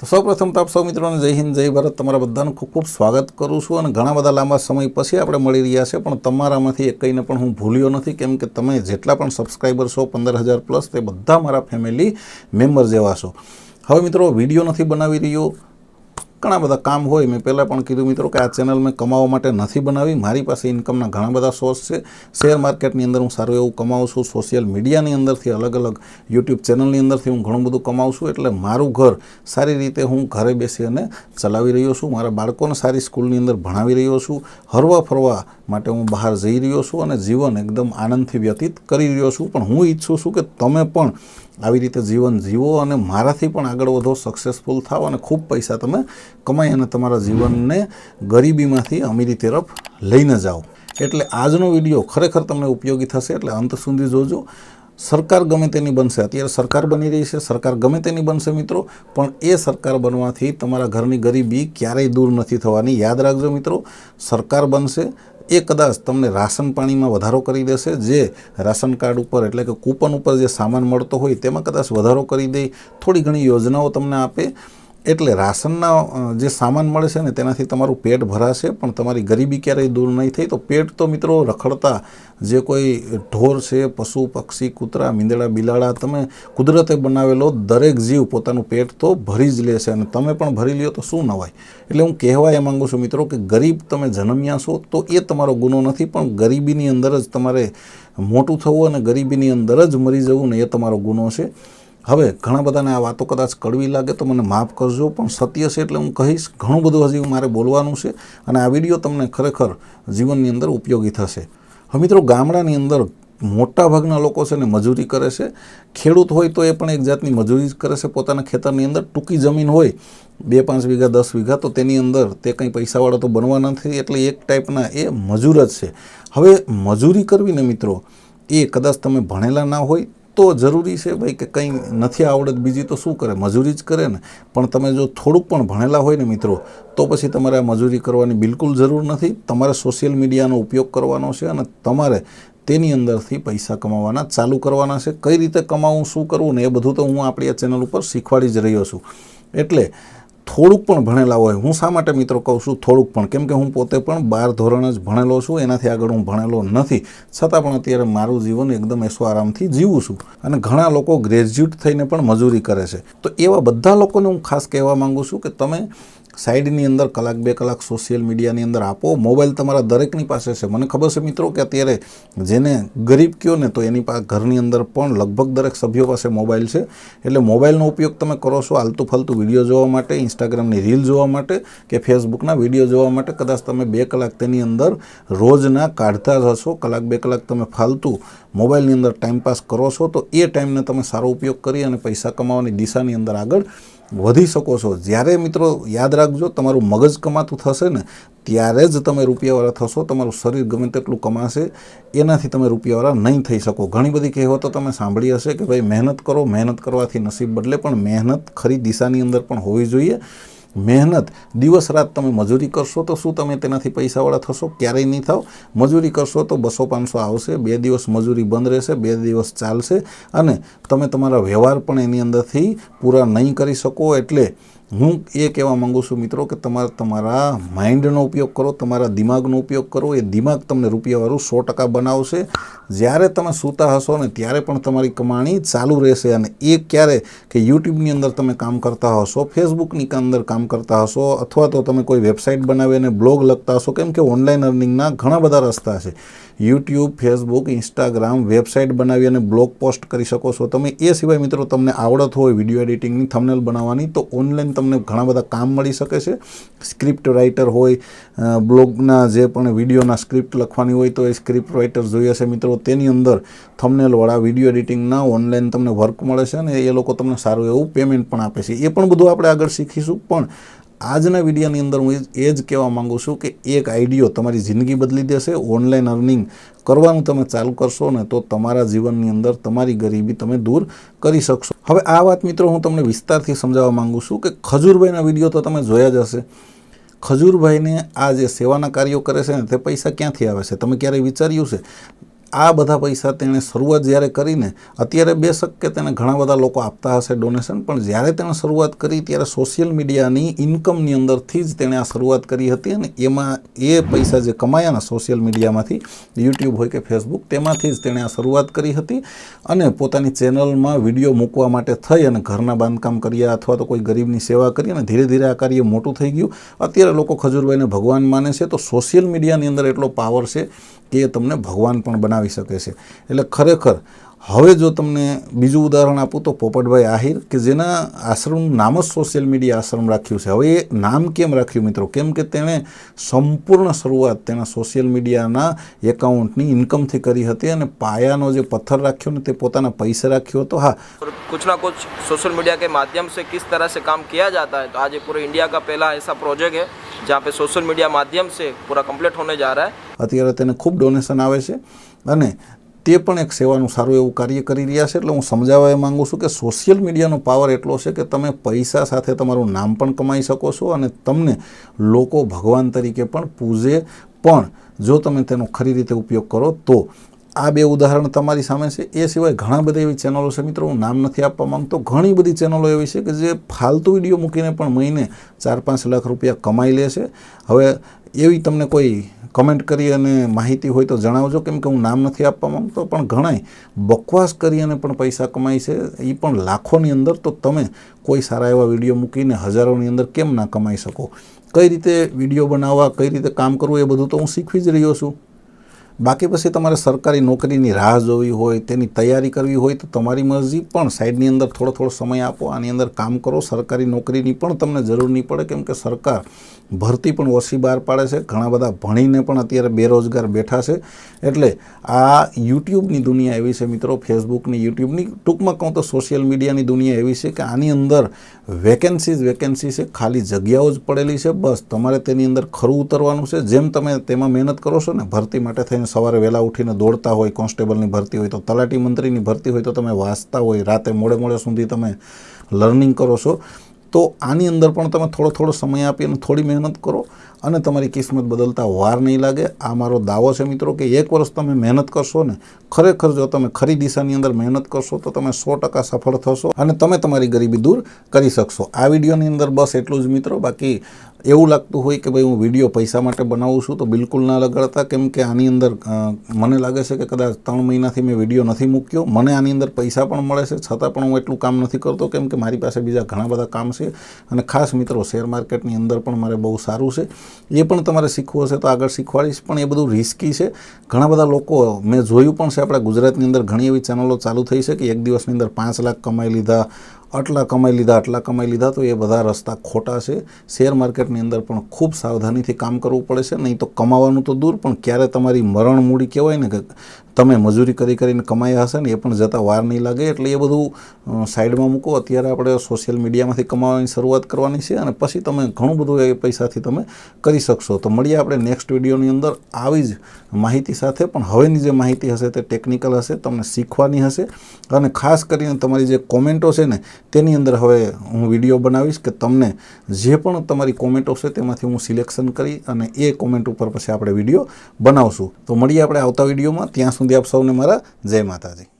તો સૌપ્રથમ તો આપ સૌ મિત્રોને જય હિન્દ, જય ભારત. તમારા બધાનું ખૂબ ખૂબ સ્વાગત કરું છું અને ઘણા બધા લાંબા સમય પછી આપણે મળી રહ્યા છે, પણ તમારામાંથી એક કંઈને પણ હું ભૂલ્યો નથી, કેમ કે તમે જેટલા પણ સબસ્ક્રાઈબર છો, પંદર હજાર પ્લસ તે બધા મારા ફેમિલી મેમ્બર જેવા છો. હવે મિત્રો, વીડિયો નથી બનાવી રહ્યો ઘણા બધા કામ હોય. મેં પહેલાં પણ કીધું મિત્રો કે આ ચેનલ મેં કમાવા માટે નથી બનાવી. મારી પાસે ઇન્કમના ઘણા બધા સોર્સ છે. શેર માર્કેટની અંદર હું સારું એવું કમાવું છું. સોશિયલ મીડિયાની અંદરથી અલગ અલગ યુટ્યુબ ચેનલની અંદરથી હું ઘણું બધું કમાવું છું. એટલે મારું ઘર સારી રીતે હું ઘરે બેસી અને ચલાવી રહ્યો છું. મારા બાળકોને સારી સ્કૂલની અંદર ભણાવી રહ્યો છું. હરવા ફરવા માટે હું બહાર જઈ રહ્યો છું અને જીવન એકદમ આનંદથી વ્યતીત કરી રહ્યો છું. પણ હું ઈચ્છું છું કે તમે પણ આવી રીતે જીવન જીવો અને મારાથી પણ આગળ વધો સક્સેસફુલ થાઓ અને ખૂબ પૈસા તમે કમાઈ અને તમારા જીવનને ગરીબીમાંથી અમીરી તરફ લઈને જાઓ. એટલે આજનો વીડિયો ખરેખર તમને ઉપયોગી થશે, એટલે અંત સુધી જોજો. સરકાર ગમે તેની બનશે. અત્યારે સરકાર બની રહી છે, સરકાર ગમે તેની બનશે મિત્રો, પણ એ સરકાર બનવાથી તમારા ઘરની ગરીબી ક્યારેય દૂર નથી થવાની. યાદ રાખજો મિત્રો, સરકાર બનશે એ કદાચ તમને રાશન પાણીમાં વધારો કરી દેશે, જે રાશન કાર્ડ ઉપર એટલે કે કૂપન ઉપર જે સામાન મળતો હોય તેમાં કદાચ વધારો કરી દે. થોડી ઘણી યોજનાઓ તમને આપે. એટલે રાશનના જે સામાન મળે છે ને તેનાથી તમારું પેટ ભરાશે, પણ તમારી ગરીબી ક્યારેય દૂર નહીં થઈ. તો પેટ તો મિત્રો રખડતા, જે કોઈ ઢોર છે, પશુ, પક્ષી, કૂતરા, મીંદડા, બિલાડા, તમે કુદરતે બનાવેલો દરેક જીવ પોતાનું પેટ તો ભરી જ લેશે અને તમે પણ ભરી લ્યો તો શું નવાય? એટલે હું કહેવા એ માગું છું મિત્રો કે ગરીબ તમે જન્મ્યા છો તો એ તમારો ગુનો નથી, પણ ગરીબીની અંદર જ તમારે મોટું થવું અને ગરીબીની અંદર જ મરી જવું ને એ તમારો ગુનો છે. હવે ઘણા બધાને આ વાતો કદાચ કડવી લાગે તો મને માફ કરજો, પણ સત્ય છે એટલે હું કહીશ, ઘણું બધું હજી મારે બોલવાનું છે અને આ વીડિયો તમને ખરેખર જીવનની અંદર ઉપયોગી થશે. હવે મિત્રો, ગામડાની અંદર મોટા ભાગના લોકો છે ને મજૂરી કરે છે. ખેડૂત હોય તો એ પણ એક જાતની મજૂરી કરે છે. પોતાના ખેતરની અંદર ટૂંકી જમીન હોય, બે પાંચ વીઘા, દસ વીઘા, તો તેની અંદર તે કંઈ પૈસાવાળો તો બનવા નથી, એટલે એક ટાઈપના એ મજૂર જ છે. હવે મજૂરી કરવી ને મિત્રો, એ કદાચ તમે ભણેલા ના હોય તો જરૂરી છે ભાઈ કે કંઈ નથી આવડત બીજી તો શું કરે? મજૂરી જ કરે ને. પણ તમે જો થોડુંક પણ ભણેલા હોય ને મિત્રો, તો પછી તમારે મજૂરી કરવાની બિલકુલ જરૂર નથી. તમારે સોશિયલ મીડિયાનો ઉપયોગ કરવાનો છે અને તમારે તેની અંદરથી પૈસા કમાવાના ચાલુ કરવાના છે. કઈ રીતે કમાવું, શું કરવું ને એ બધું તો હું આપણી આ ચેનલ ઉપર શીખવાડી જ રહ્યો છું. એટલે થોડુંક પણ ભણેલા હોય. હું શા માટે મિત્રો કહું છું થોડુંક પણ? કેમ કે હું પોતે પણ બાર ધોરણ જ ભણેલો છું, એનાથી આગળ હું ભણેલો નથી. છતાં પણ અત્યારે મારું જીવન એકદમ એસો આરામથી જીવું છું અને ઘણા લોકો ગ્રેજ્યુએટ થઈને પણ મજૂરી કરે છે. તો એવા બધા લોકોને હું ખાસ કહેવા માંગુ છું કે તમે સાઈડની અંદર કલાક બે કલાક સોશિયલ મીડિયાની અંદર આપો. મોબાઈલ તમારા દરેકની પાસે છે. મને ખબર છે મિત્રો કે અત્યારે જેને ગરીબ કયો ને તો એની પાસે ઘરની અંદર પણ લગભગ દરેક સભ્યો પાસે મોબાઈલ છે. એટલે મોબાઈલનો ઉપયોગ તમે કરો છો આલતું ફાલતું વીડિયો જોવા માટે ઇન્સ્ટાગ્રામની રીલ જોવા માટે કે ફેસબુકના વીડિયો જોવા માટે, કદાચ તમે બે કલાક તેની અંદર રોજના કાઢતા હશો. કલાક બે કલાક તમે ફાલતુ મોબાઈલની અંદર ટાઈમપાસ કરો છો, તો એ ટાઈમને તમે સારો ઉપયોગ કરી અને પૈસા કમાવાની દિશાની અંદર આગળ વધી શકો છો. જ્યારે મિત્રો યાદ રાખજો, તમારું મગજ કમાતું થશે ને, ત્યારે જ તમે રૂપિયાવાળા થશો. તમારું શરીર ગમે તેટલું કમાશે, એનાથી તમે રૂપિયાવાળા નહીં થઈ શકો. ઘણી બધી કહેવતો તમે સાંભળી હશે કે ભાઈ, મહેનત કરો, મહેનત કરવાથી નસીબ બદલે, પણ મહેનત ખરી દિશાની અંદર પણ હોવી જોઈએ. મહેનત. દિવસ રાત તમે મજૂરી કરશો તો શું તમે તેનાથી પૈસાવાળા થશો? ક્યારેય નહીં થાવ. મજૂરી કરશો તો બસો પાંચસો આવશે. બે દિવસ મજૂરી બંધ રહેશે, બે દિવસ ચાલશે અને તમે તમારા વ્યવહાર પણ એની અંદરથી પૂરા નહીં કરી શકો. એટલે હું એ કહેવા માગું છું મિત્રો કે તમારે તમારા માઇન્ડનો ઉપયોગ કરો, તમારા દિમાગનો ઉપયોગ કરો. એ દિમાગ તમને રૂપિયાવાળું સો ટકા બનાવશે. જ્યારે તમે સૂતા હશો ને ત્યારે પણ તમારી કમાણી ચાલુ રહેશે અને એ ક્યારે કે યુટ્યુબની અંદર તમે કામ કરતા હશો, ફેસબુકની અંદર કામ કરતા હશો અથવા તો તમે કોઈ વેબસાઇટ બનાવી અને બ્લોગ લખતા હશો, કેમ કે ઓનલાઈન અર્નિંગના ઘણા બધા રસ્તા છે. યુટ્યુબ, ફેસબુક, ઇન્સ્ટાગ્રામ વેબસાઇટ બનાવી અને બ્લોગ પોસ્ટ કરી શકો છો. તમે એ સિવાય મિત્રો તમને આવડત હોય વીડિયો એડિટિંગની, થંબનેલ બનાવવાની, તો ઓનલાઈન તમને ઘણા બધા કામ મળી શકે છે. સ્ક્રિપ્ટ રાઇટર હોય બ્લોગના જે પણ વિડીયોના સ્ક્રિપ્ટ લખવાની હોય તો એ સ્ક્રિપ્ટ રાઇટર જોઈએ છે મિત્રો. તેની અંદર થમનેલવાળા વીડિયો એડિટિંગના ઓનલાઈન તમને વર્ક મળે છે અને એ લોકો તમને સારું એવું પેમેન્ટ પણ આપે છે. એ પણ બધું આપણે આગળ શીખીશું. પણ આજના વિડીયોની અંદર હું એ જ કહેવા માગું છું કે એક આઈડિયો તમારી જિંદગી બદલી દેશે, ઓનલાઈન અર્નિંગ કરવાનું તમે ચાલુ કરશો ને તો તમારા જીવનની અંદર તમારી ગરીબી તમે દૂર કરી શકશો. હવે આ વાત મિત્રો હું તમને વિસ્તારથી સમજાવવા માગું છું કે ખજૂરભાઈના વીડિયો તો તમે જોયા જ હશે. ખજૂરભાઈને આ જે સેવાના કાર્યો કરે છે ને તે પૈસા ક્યાંથી આવે છે? તમે ક્યારેય વિચાર્યું છે? આ બધા પૈસા તેણે શરૂઆત જ્યારે કરીને, અત્યારે બેશક કે તેને ઘણા બધા લોકો આપતા હશે ડોનેશન પણ જ્યારે તેણે શરૂઆત કરી ત્યારે સોશિયલ મીડિયાની ઇન્કમની અંદરથી જ તેણે આ શરૂઆત કરી હતી અને એમાં એ પૈસા જે કમાયા ને સોશિયલ મીડિયામાંથી યુટ્યુબ હોય કે ફેસબુક તેમાંથી જ તેણે આ શરૂઆત કરી હતી અને પોતાની ચેનલમાં વીડિયો મૂકવા માટે થઈ અને ઘરના બાંધકામ કર્યા અથવા તો કોઈ ગરીબની સેવા કરી અને ધીરે ધીરે આ કાર્ય મોટું થઈ ગયું. અત્યારે લોકો ખજૂરભાઈને ભગવાન માને છે, તો સોશિયલ મીડિયાની અંદર એટલો પાવર છે કે એ તમને ભગવાન પણ બનાવી શકે છે એટલે ખરેખર હવે જો તમને બીજું ઉદાહરણ આપું તો પોપટભાઈ આહિર કે જેના આશ્રમનું નામ જ સોશિયલ મીડિયા આશ્રમ રાખ્યું છે હવે એ નામ કેમ રાખ્યું મિત્રો કેમ કે તેણે સંપૂર્ણ શરૂઆત તેના સોશિયલ મીડિયાના એકાઉન્ટની ઇન્કમથી કરી હતી અને પાયાનો જે પથ્થર રાખ્યો ને તે પોતાના પૈસે રાખ્યો હતો હા और कुछ ना कुछ सोशल मीडिया के माध्यम से किस तरह से काम किया जाता है तो आज ये पूरे इंडिया का पहला ऐसा प्रोजेक्ट है जहाँ पे सोशल मीडिया माध्यम से पूरा कंप्लीट होने जा रहा है અત્યારે તેને ખૂબ ડોનેશન આવે છે અને તે પણ એક સેવાનું સારું એવું કાર્ય કરી રહ્યા છે. એટલે હું સમજાવવા એ માગું છું કે સોશિયલ મીડિયાનો પાવર એટલો છે કે તમે પૈસા સાથે તમારું નામ પણ કમાઈ શકો છો અને તમને લોકો ભગવાન તરીકે પણ પૂજે. પણ જો તમે તેનો ખરી રીતે ઉપયોગ કરો તો આ બે ઉદાહરણ તમારી સામે છે. એ સિવાય ઘણા બધા એવી ચેનલો છે મિત્રો, હું નામ નથી આપવા માંગતો. ઘણી બધી ચેનલો એવી છે કે જે ફાલતુ વીડિયો મૂકીને પણ મહિને ચાર પાંચ લાખ રૂપિયા કમાઈ લે છે. હવે એવી તમને કોઈ કમેન્ટ કરી અને માહિતી હોય તો જણાવજો. કેમ કે હું નામ નથી આપવા માંગતો, પણ ઘણાય બકવાસ કરી અને પણ પૈસા કમાય છે. એ પણ લાખોની અંદર તો તમે કોઈ સારા એવા વીડિયો મૂકીને હજારોની અંદર કેમ ના કમાઈ શકો? કઈ રીતે વીડિયો બનાવવા, કઈ રીતે કામ કરવું, એ બધું તો હું શીખવી જ રહ્યો છું. બાકી પછી તમારે સરકારી નોકરીની રાહ જોવી હોય, તેની તૈયારી કરવી હોય, તો તમારી મરજી પણ સાઈડની અંદર થોડો થોડો સમય આપો, આની અંદર કામ કરો. સરકારી નોકરીની પણ તમને જરૂર નહીં પડે, કેમ કે સરકાર ભરતી પણ ઓછી બહાર પાડે છે. ઘણા બધા ભણીને પણ અત્યારે બેરોજગાર બેઠા છે. એટલે આ યુટ્યુબની દુનિયા એવી છે મિત્રો, ફેસબુકની, યુટ્યુબની. ટૂંકમાં કહું તો સોશિયલ મીડિયાની દુનિયા એવી છે કે આની અંદર વેકેન્સીઝ, વેકેન્સી છે, ખાલી જગ્યાઓ જ પડેલી છે. બસ, તમારે તેની અંદર ખરું ઉતરવાનું છે. જેમ તમે તેમાં મહેનત કરો છો ને, ભરતી માટે થઈને સવારે વહેલા ઉઠીને દોડતા હોય, કોન્સ્ટેબલની ભરતી હોય, તો તલાટી મંત્રીની ભરતી હોય તો તમે વાંચતા હોય, રાતે મોડે મોડે સુધી તમે લર્નિંગ કરો છો. તો આની અંદર પણ તમે થોડો થોડો સમય આપી અને થોડી મહેનત કરો અને તમારી કિસ્મત બદલતા વાર નહીં લાગે. આ મારો દાવો છે મિત્રો કે એક વર્ષ તમે મહેનત કરશો ને, ખરેખર જો તમે ખરી દિશાની અંદર મહેનત કરશો તો તમે સો ટકા સફળ થશો અને તમે તમારી ગરીબી દૂર કરી શકશો. આ વિડીયોની અંદર બસ એટલું જ મિત્રો. બાકી એવું લાગતું હોય કે ભાઈ હું વીડિયો પૈસા માટે બનાવું છું તો બિલકુલ ના લગાડતા, કેમ કે આની અંદર મને લાગે છે કે કદાચ ત્રણ મહિનાથી મેં વીડિયો નથી મૂક્યો. મને આની અંદર પૈસા પણ મળે છે, છતાં પણ હું એટલું કામ નથી કરતો, કેમ કે મારી પાસે બીજા ઘણા બધા કામ છે. અને ખાસ મિત્રો, શેર માર્કેટની અંદર પણ મારે બહુ સારું છે. એ પણ તમારે શીખવું હશે તો આગળ શીખવાડીશ, પણ એ બધું રિસ્કી છે. ઘણા બધા લોકો, મેં જોયું પણ છે, આપણા ગુજરાતની અંદર ઘણી એવી ચેનલો ચાલુ થઈ છે કે એક દિવસની અંદર પાંચ લાખ કમાઈ લીધા આટલા કમાઈ લીધા, આટલા કમાઈ લીધા તો એ બધા રસ્તા ખોટા છે. શેર માર્કેટની અંદર પણ ખૂબ સાવધાનીથી કામ કરવું પડે છે. નહીં તો કમાવાનું તો દૂર, પણ ક્યારે તમારી મરણ મૂડી કહેવાય ને કે તમે મજૂરી કરી કરીને કમાયા હશે ને, એ પણ જતાં વાર નહીં લાગે, એટલે એ બધું સાઈડમાં મૂકો. અત્યારે આપણે સોશિયલ મીડિયામાંથી કમાવાની શરૂઆત કરવાની છે અને પછી તમે ઘણું બધું એ પૈસાથી તમે કરી શકશો. તો મળીએ આપણે નેક્સ્ટ વિડીયોની અંદર. આવી જ માહિતી સાથે, પણ હવેની જે માહિતી હશે તે ટેકનિકલ હશે, તમને શીખવાની હશે. અને ખાસ કરીને તમારી જે કોમેન્ટો છે ને, તેની અંદર હવે હું વીડિયો બનાવીશ કે તમને જે પણ તમારી કોમેન્ટો છે તેમાંથી હું સિલેક્શન કરી અને એ કોમેન્ટ ઉપર પછી આપણે વીડિયો બનાવશું. તો મળીએ આપણે આવતા વિડીયોમાં ત્યાં સુધી આપ સૌને મારા જય માતાજી.